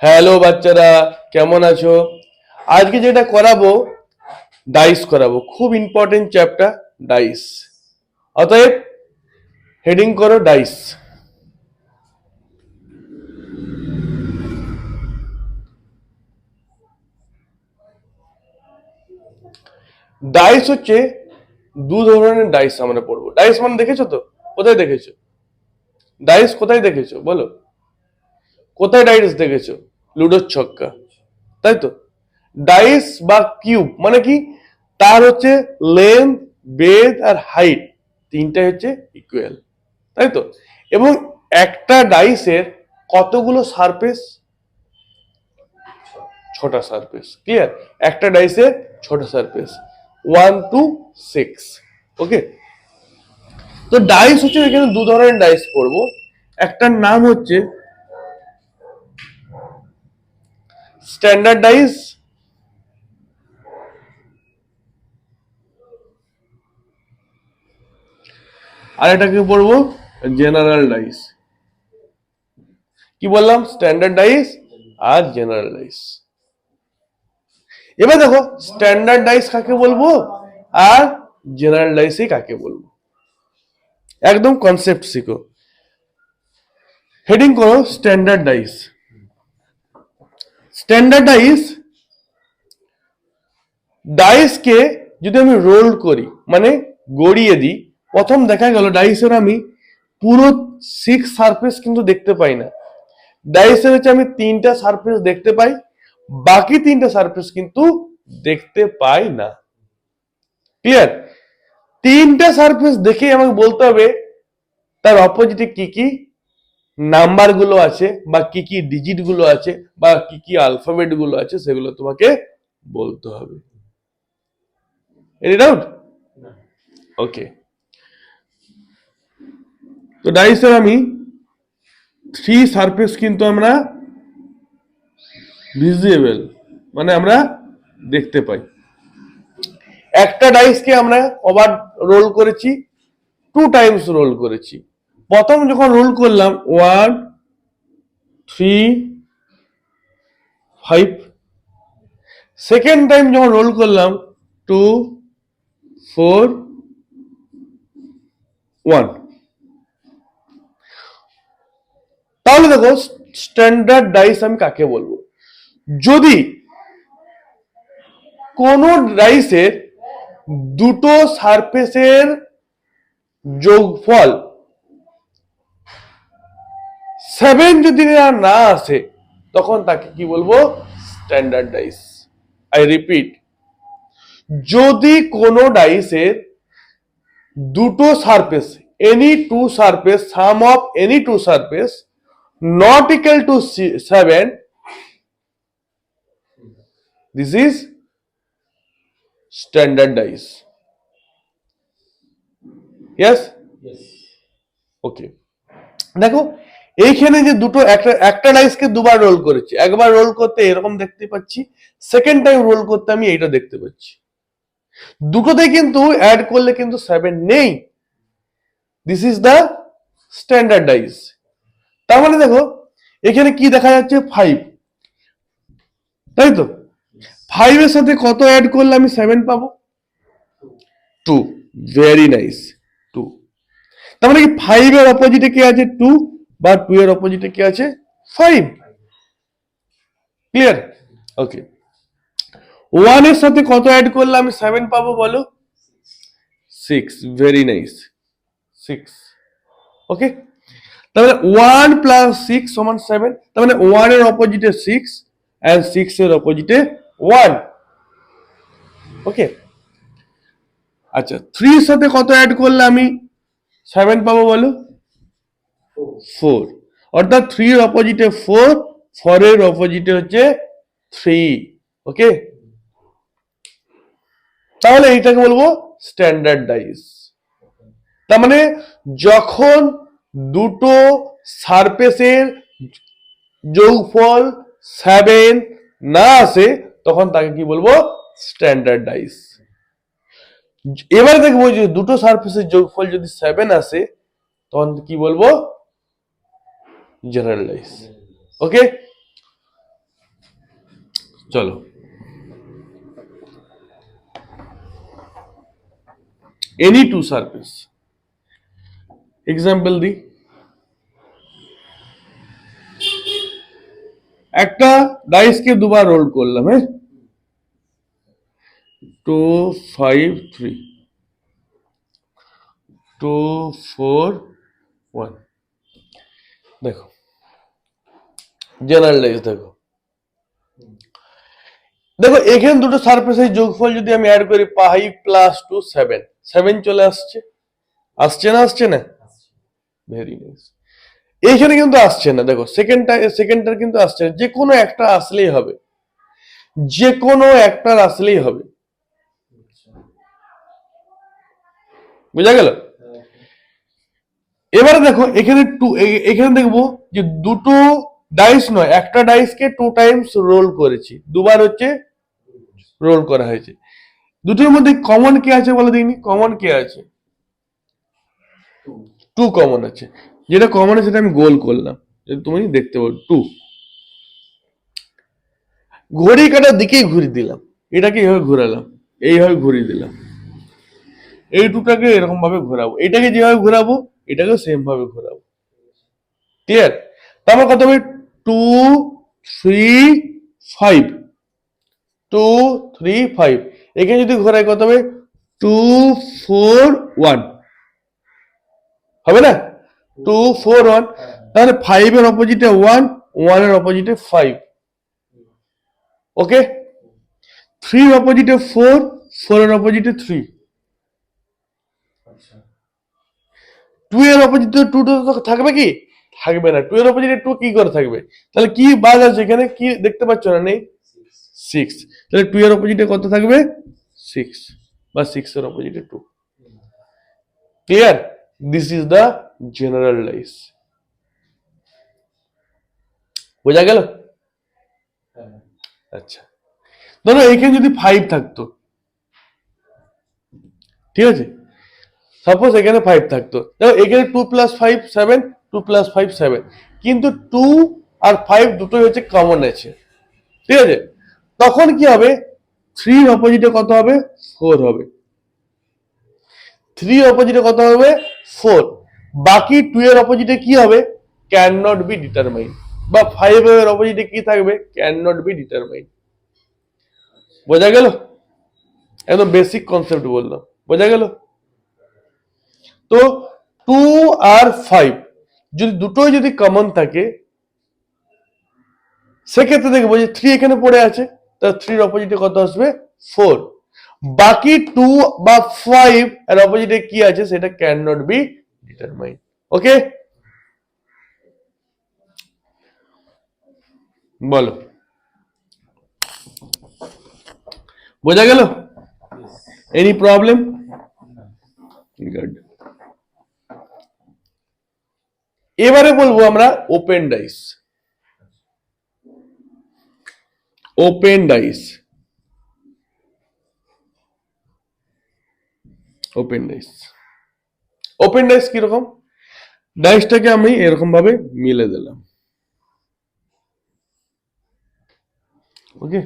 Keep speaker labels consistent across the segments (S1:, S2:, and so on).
S1: Hello বাচ্চারা, কেমন আছো? আজকে যেটা করাবো ডাইস করাবো। খুব ইম্পর্টেন্ট চ্যাপ্টার ডাইস অতএব হেডিং করো ডাইস ডাইস হচ্ছে দু ধরনের ডাইস আমরা পড়ব। ডাইস মানে দেখেছ তো? কোথায় দেখেছ? ডাইস কোথায় দেখেছ? বলো। কোথায় ডাইস দেখেছ? লুডোর ছক্কা। তাই তো? ডাইস বা কিউব মানে কি? তার হচ্ছে লেন্থ, বেদ আর হাইট। তিনটাই হচ্ছে ইকুয়াল তাই তো? এবং একটা ডাইসের কতগুলো সারফেস ছটা সারফেস ক্লিয়ার একটা ডাইসের ছোট surface one two six okay তো ডাইস হচ্ছে এখানে দু ধরনের ডাইস পড়ব। একটার নাম হচ্ছে স্ট্যান্ডার্ড ডাইস আর এটাকে পড়ব জেনারেল ডাইস কি বললাম স্ট্যান্ডার্ড ডাইস আর জেনারেল ডাইস এবার দেখো স্ট্যান্ডার্ড ডাইস কাকে বলব আর জেনারেল ডাইসই কাকে বলব একদম কনসেপ্ট শিখো হেডিং করো স্ট্যান্ডার্ড ডাইস স্ট্যান্ডার্ড ডাইস ডাইসকে যদি আমি রোল করি মানে গড়িয়ে দিই, প্রথম দেখা গেল ডাইসের আমি পুরো সিক্স সারফেস কিন্তু দেখতে পাই না। ডাইসের হচ্ছে আমি তিনটা সারফেস দেখতে পাই, বাকি তিনটা সারফেস কিন্তু দেখতে পাই না। ক্লিয়ার তিনটা সারফেস দেখে আমাকে বলতে হবে, তার অপোজিটে কি কি? নাম্বারগুলো আছে বা কি কি ডিজিটগুলো আছে বা কি কি আলফাবেটগুলো আছে সেগুলো তোমাকে বলতে হবে। এনি ডাউট ওকে তো ডাইসের আমি থ্রি সারফেস কিন্তু আমরা ভিজিবল মানে আমরা দেখতে পাই। একটা ডাইসকে আমরা কবার রোল করেছি টু টাইমস রোল করেছি। প্রথম যখন রোল করলাম one three five second time যখন রোল করলাম টু ফোর ওয়ান তাহলে দেখো স্ট্যান্ডার্ড ডাইস আমি কাকে বলব? যদি কোন ডাইসের দুটো সারফেসের যোগফল সেভেন যদি না না আসে তখন তাকে কি বলব? স্ট্যান্ডার্ড ডাইস আই রিপিট যদি কোনো ডাইসের দুটো surface any two surface some of any two surface not equal to se- 7 this is standard dice yes. Okay দেখো এইখানে যে দুটো একটা ডাইসকে দুবার রোল করেছি। একবার রোল করতে এরকম দেখতে পাচ্ছি সেকেন্ড টাইম রোল করতে আমি এইটা দেখতে পাচ্ছি। দুটোতে কিন্তু অ্যাড করলে কিন্তু সেভেন নেই। This is the standard dice তার মানে দেখো, এখানে কি দেখা যাচ্ছে? ফাইভ তাই তো? ফাইভের সাথে কত অ্যাড করলে আমি সেভেন পাবো? টু ভেরি নাইস টু তার মানে কি ফাইভের অপোজিটে কে আছে? টু বা টু এর অপোজিটে কে আছে? ফাইভ ক্লিয়ার ওকে ওয়ানের সাথে কত অ্যাড করলে আমি সেভেন পাবো বলো? Six very nice six okay তাহলে ওয়ান প্লাস সিক্স সমান সেভেন তার মানে ওয়ানের অপোজিটে সিক্স অ্যান্ড সিক্স এর অপোজিটে ওয়ান ওকে আচ্ছা থ্রির সাথে কত অ্যাড করলে আমি সেভেন পাবো বলো? ফোর অর্থাৎ থ্রির অপোজিটে ফোর ফোরের অপোজিটে হচ্ছে থ্রি ওকে তাহলে এইটাকে বলব স্ট্যান্ডার্ড ডাইস তার মানে যখন দুটো সারফেসের যোগফল সেভেন না আসে, তখন তাকে কি বলব? স্ট্যান্ডার্ড ডাইস এবারে দেখব যে দুটো সারফেসের যোগফল যদি সেভেন আসে, তখন কি বলব? জেনারেল ডাইস ওকে চলো এনি টু সারফেস এক্সাম্পল দিই একটা ডাইসকে দুবার রোল করলাম হ্যাঁ two five three two four one দেখো। জেনারেল ডাইস দেখো। দেখো এখানে দুটো সারফেসের যোগফল যদি আমি অ্যাড করি five plus two seven seven চলে আসছে। আসছে না আসছে না? ভেরি নাইস এইখানে কিন্তু আসছে না দেখো। সেকেন্ডটা সেকেন্ডটার কিন্তু আসছে না। যে কোনো একটা আসলেই হবে। যে কোনো একটার আসলেই হবে। বুঝা গেল? এবারে দেখো, এখানে টু এখানে দেখব যে দুটো ডাইস নয়, একটা ডাইসকে টু টাইমস রোল করেছি। দুবার হচ্ছে রোল করা হয়েছে। দুটোর মধ্যে কমন কে আছে বলে দিইনি? কমন কে আছে? টু কমন আছে। যেটা কমন আছে সেটা আমি গোল করলাম। তুমি দেখতে পারো টু ঘড়ি কাটার দিকেই ঘুরিয়ে দিলাম। এটাকে এইভাবে ঘোরালাম। এইভাবে ঘুরিয়ে দিলাম। এই টুটাকে এরকম ভাবে ঘোরাবো। এটাকে যেভাবে ঘোরাবো এটাকে সেম ভাবে ঘোরাবো। ক্লিয়ার তারপর কত হবে? Two three five two three five এখানে যদি ঘোরায় কত হবে? টু ফোর ওয়ান হবে না? টু ফোর ওয়ান তাহলে ফাইভ এর অপোজিটে ওয়ান ওয়ানের অপোজিটে ফাইভ ওকে থ্রি অপোজিটে ফোর ফোর এর অপোজিটে থ্রি টু এর অপোজিটে টু টু থাকবে কি? থাকবে না। টু এর অপোজিটে টু কি করে থাকবে? তাহলে কি বাদ আছে এখানে? কি দেখতে পাচ্ছ না নেই? সিক্স তাহলে টু এর অপোজিটে কত থাকবে? সিক্স বা সিক্স এর অপোজিটে two clear this is the general dice বোঝা গেল? আচ্ছা। ধরো এখানে যদি ফাইভ থাকতো। ঠিক আছে? সাপোজ এখানে ফাইভ থাকতো। দেখো, এখানে two plus five seven two plus five seven কিন্তু টু আর ফাইভ দুটোই হচ্ছে কমন আছে। ঠিক আছে? তখন কি হবে? থ্রির অপোজিটে কত হবে? ফোর হবে। থ্রি অপোজিটে কত হবে? ফোর বাকি টু এর অপোজিটে কি হবে? ক্যান নট বি ডিটারমাইন বা ফাইভ এর অপোজিটে কি থাকবে? ক্যান নট বি ডিটারমাইন বোঝা গেল? একদম বেসিক কনসেপ্ট বললাম। বোঝা গেল? তো টু আর ফাইভ যদি দুটোই যদি কমন থাকে সেক্ষেত্রে দেখব যে থ্রি এখানে পড়ে আছে তা থ্রির অপোজিটে কত আসবে? ফোর বাকি টু বা ফাইভ এর অপোজিটে কি আছে? সেটা can not be determine okay বলো। বোঝা গেল? এনি প্রবলেম গুড এবারে বলব আমরা open dice open dice open dice open dice কীরকম? ডাইসটাকে আমি এরকম ভাবে মিলে দিলাম। ওকে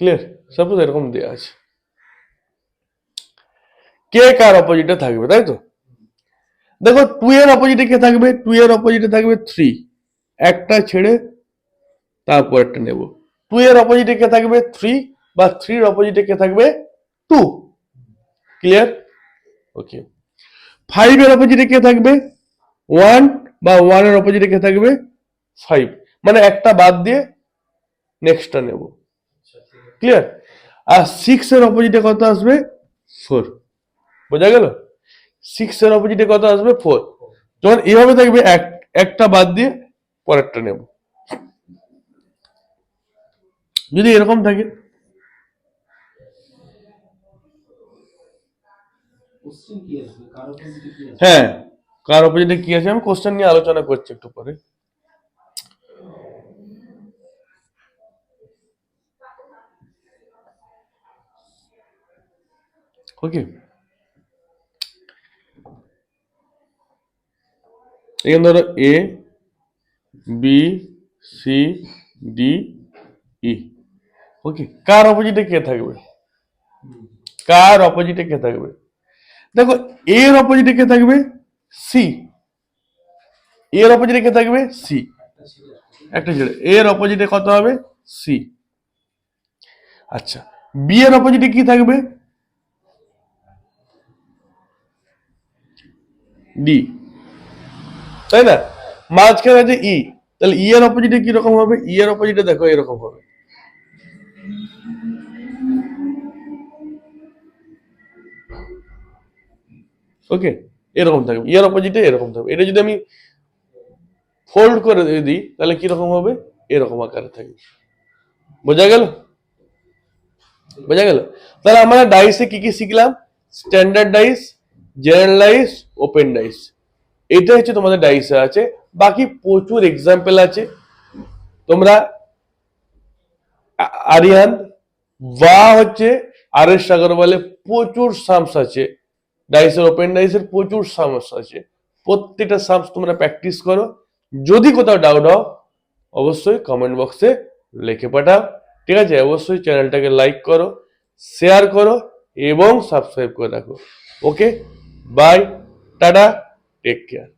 S1: ক্লিয়ার সাপোজ এরকম দেওয়া আছে। কে কার অপোজিটে থাকবে, তাই তো? দেখো টু এর অপোজিটে কে থাকবে? টু এর অপোজিটে থাকবে থ্রি একটা ছেড়ে তারপর একটা নেব। টু এর অপোজিটে কে থাকবে থ্রি বা থ্রির অপোজিটে কে থাকবে টু ক্লিয়ার ওকে ফাইভ এর অপোজিটে কে থাকবে ওয়ান বা ওয়ানের অপোজিটে কে থাকবে ফাইভ মানে একটা বাদ দিয়ে নেক্সটটা নেব। ক্লিয়ার আর সিক্স এর অপোজিটে কত আসবে? ফোর বোঝা গেল? সিক্স এর অপোজিটে কত আসবে? ফোর যখন এইভাবে থাকবে এক একটা বাদ দিয়ে পরেরটা নেব। যদি এরকম থাকে হ্যাঁ কার অপোজিটে কি আছে আমি কোশ্চেন নিয়ে আলোচনা করছি একটু পরে। ওকে এখানে ধরো A B C D E okay. কার অপোজিটে কে থাকবে কার অপোজিটে কে থাকবে দেখো এর অপোজিটে কে থাকবে সি এর অপোজিটে কে থাকবে সি একটা ছেড়ে এর অপোজিটে কত হবে? সি আচ্ছা। বি এর অপোজিটে কি থাকবে ডি তাই না? মাঝখানে আছে ই তাহলে ই এর অপোজিটে কি রকম হবে? ই এর অপোজিটে দেখো এরকম হবে। ওকে এরকম থাকবে। ই এর অপোজিটে এরকম থাকবে। এটা যদি আমি ফোল্ড করে দিই, তাহলে কীরকম হবে? এরকম আকারে থাকবে। বোঝা গেল? বোঝা গেল? তাহলে আমরা ডাইসে কি কি শিখলাম? Standard dice generalize open dice এটা হচ্ছে তোমাদের ডাইসে আছে। বাকি প্রচুর এক্সাম্পল আছে। তোমরা আরিয়ান বা হচ্ছে আর এস সাগরওয়ালে প্রচুর সামস আছে। ডাইসের ওপেন ডাইসের প্রচুর সামস আছে। প্রত্যেকটা সামস তোমরা প্র্যাকটিস করো। যদি কোথাও ডাউট হও, অবশ্যই কমেন্ট বক্সে লিখে পাঠাও। ঠিক আছে? অবশ্যই চ্যানেলটাকে লাইক করো শেয়ার করো এবং সাবস্ক্রাইব করে রাখো। Okay bye tata take care